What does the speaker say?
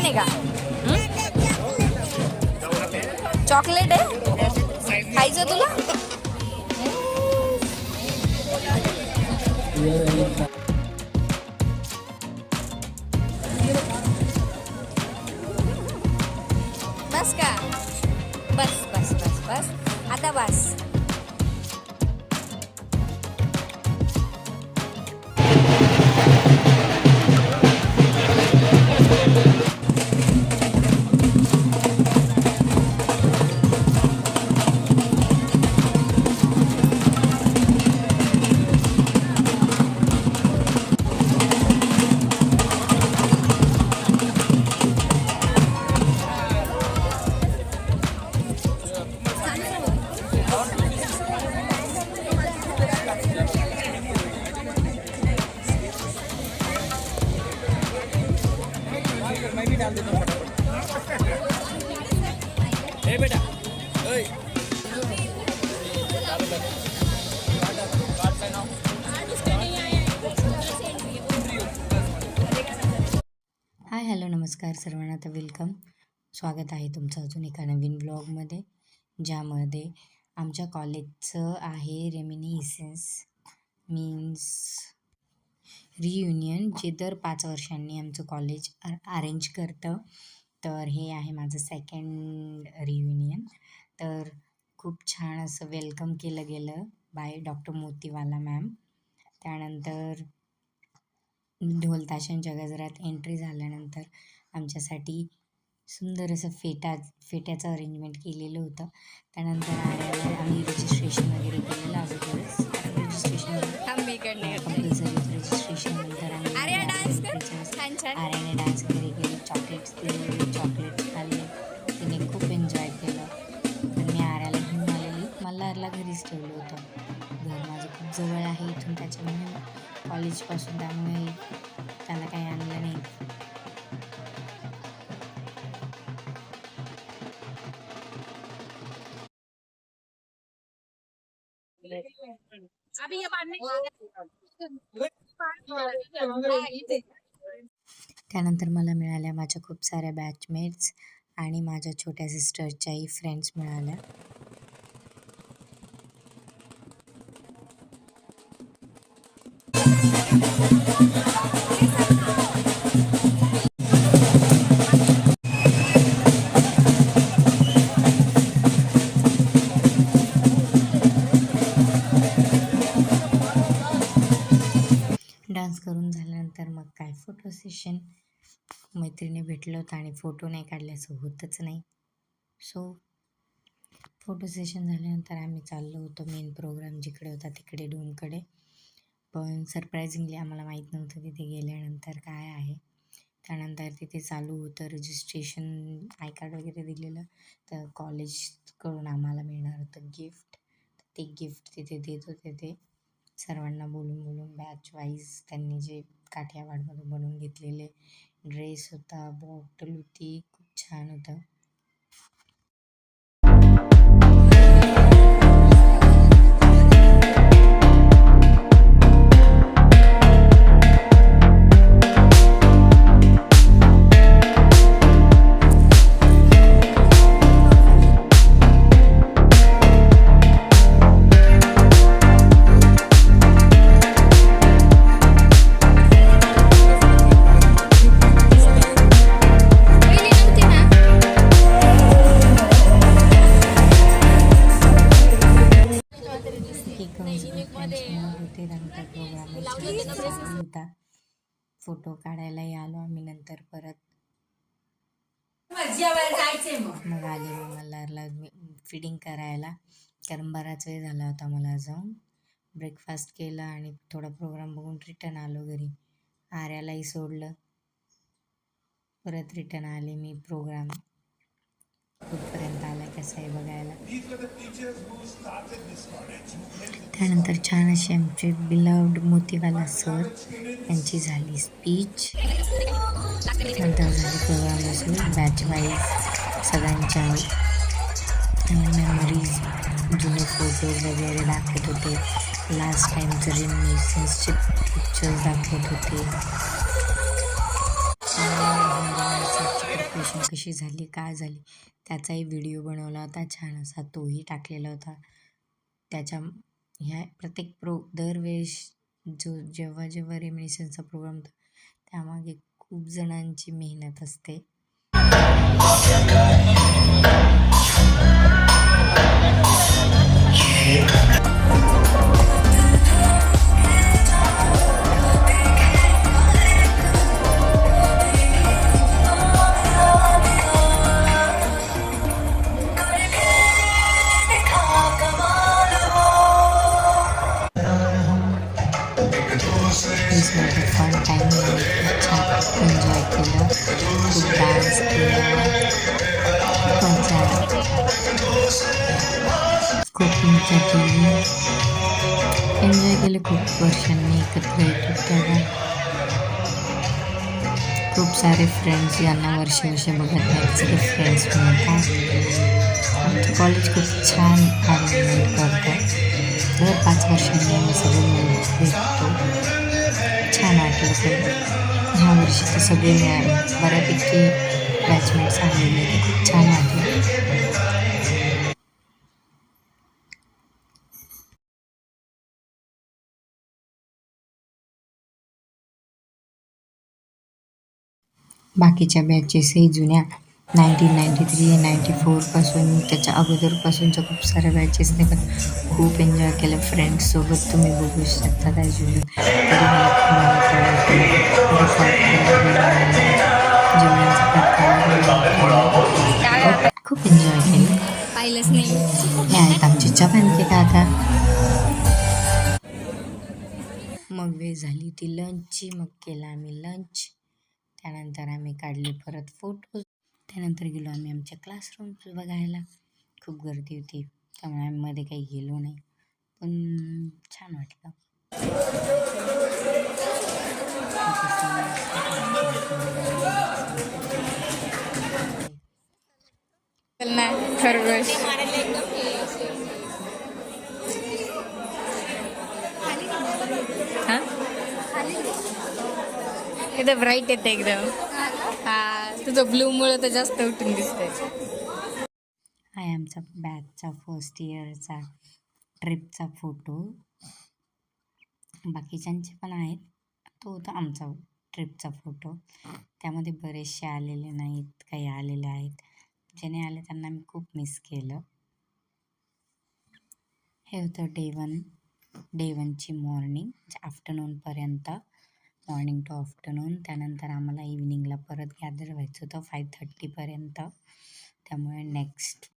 छान आहे का चॉकलेट आहे खायचं तुला हाय हॅलो नमस्कार सर्वांना. तर वेलकम. स्वागत आहे तुमचं अजून एका नवीन ब्लॉगमध्ये ज्यामध्ये आमच्या कॉलेजचं आहे रेमिनिसेन्स मीन्स रियुनियन जे दर पाच वर्षांनी आमचं कॉलेज अरेंज करतं. तर हे आहे माझं सेकंड रियुनियन तर खूप छान असं वेलकम केलं गेलं बाय डॉक्टर मोतीवाला मॅम त्यानंतर ढोल ताशांच्या गजरात एंट्री झाल्यानंतर आमच्यासाठी सुंदर असं फेटा फेट्याचं अरेंजमेंट केलेलं होतं. त्यानंतर आम्ही रजिस्ट्रेशन वगैरे केलेलं अगोदरच. रजिस्ट्रेशन. कंपल्सरी आर्याने डान्स वगैरे केले चॉकलेट्स दिले चॉकलेट्स खाल्ले तिने खूप एन्जॉय केलं. तर मी आर्याला घेऊन आलेली. मल्हारला घरीच ठेवलं होतं. घर माझं खूप जवळ आहे इथून त्याच्यामुळे कॉलेजपासून त्यामुळे त्याला काही आणलं नाही. त्यानंतर मला मिळाल्या माझ्या खूप साऱ्या बॅचमेट्स आणि माझ्या छोट्या सिस्टरच्याही फ्रेंड्स मिळाल्या. डान्स करून झाल्यानंतर मग काय फोटो सेशन मैत्रिणी भेटलं होतं आणि फोटो नाही काढल्याचं होतच नाही. सो फोटो सेशन झाल्यानंतर आम्ही चाललो होतो मेन प्रोग्राम जिकडे होता तिकडे डोमकडे. पण सरप्रायझिंगली आम्हाला माहीत नव्हतं तिथे गेल्यानंतर काय आहे. त्यानंतर तिथे चालू होतं रजिस्ट्रेशन आय कार्ड वगैरे दिलेलं. तर कॉलेजकडून आम्हाला मिळणार होतं गिफ्ट ते गिफ्ट तिथे देत होते ते. सर्वांना बोलून बोलून बॅच वाईज त्यांनी जे काठियावाडमधून बनवून घेतलेले ड्रेस होता बॉटल होती खूप छान होतं. करून होते त्यानंतर प्रोग्राम होता फोटो काढायलाही आलो आम्ही नंतर परत. मग. आले मी मल्हारला फिडिंग करायला. कारण बराच वेळ झाला होता मला जाऊन. ब्रेकफास्ट केला आणि थोडा प्रोग्राम बघून रिटर्न आलो घरी. आर्यालाही सोडलं. परत रिटर्न आले मी प्रोग्राम कुठपर्यंत आला कसं आहे बघायला. त्यानंतर छान अशी आमचे बिलवड मोतीवाला सर यांची झाली स्पीच नंतर झाली प्रोग्राम बॅच वाईज सगळ्यांच्या मेमरीज जुने फोटोज वगैरे दाखवत होते. लास्ट टाईमचं रिमिनिसन्सचे पिक्चर्स दाखवत होते. सेलिब्रेशन कशी झाली काय झाली? त्याचाही व्हिडिओ बनवला होता छान असा. तोही टाकलेला होता. त्याच्या ह्या प्रत्येक प्रो दरवेळेस जो जेव्हा जेव्हा रेमिनिशनचा प्रोग्राम होतो त्यामागे खूप जणांची मेहनत असते. Yeah. मजा केली एन्जॉय केलं खूप वर्षांनी एकत्र येतो तेव्हा. खूप सारे फ्रेंड्स यांना वर्ष वर्ष बघत नाही सगळे फ्रेंड्स मिळतात आमचं कॉलेज खूप छान अरेंजमेंट करतात दर पाच वर्षांनी आम्ही सगळे मिळून भेटतो. छान वाटलं सगळं ह्या वर्षी तर सगळे मिळाले बऱ्यापैकी बॅचमेट्स आलेले खूप छान वाटलं. बाकीच्या बॅचेसही जुन्या नाईन्टीन नाईन्टी थ्री नाईन्टी फोरपासून त्याच्या अगोदरपासूनच्या खूप साऱ्या बॅचेसने पण खूप एन्जॉय केलं. फ्रेंड्ससोबत तुम्ही बघू शकता काय जुनं. खूप एन्जॉय केलं. पाहिलंच नाही. हे आहेत आमचे चपानके काका. मग वेळ झाली होती लंचची मग केला आम्ही लंच त्यानंतर आम्ही काढले परत फोटो त्यानंतर गेलो आम्ही आमच्या क्लासरूम्स बघायला. खूप गर्दी होती. त्यामुळे आम्ही मध्ये काही गेलो नाही. पण छान वाटलं. खरगोश हा एकदम ब्राईट येते एकदम. हा तुझं ब्लू मुळे तर जास्त उठून दिसतंय. आहे आमचा बॅचचा फर्स्ट इयरचा ट्रिपचा फोटो बाकीच्यांचे पण आहेत. तो होता आमचा ट्रिपचा फोटो त्यामध्ये बरेचसे आलेले नाहीत काही आलेले आहेत. ज्याने आले त्यांना मी खूप मिस केलं. हे होतं डे वन डे वनची मॉर्निंग आफ्टरनूनपर्यंत मॉर्निंग टू आफ्टरनून त्यानंतर आम्हाला इव्हिनिंगला परत गॅदर व्हायचं होतं फाईव्ह थर्टीपर्यंत त्यामुळे नेक्स्ट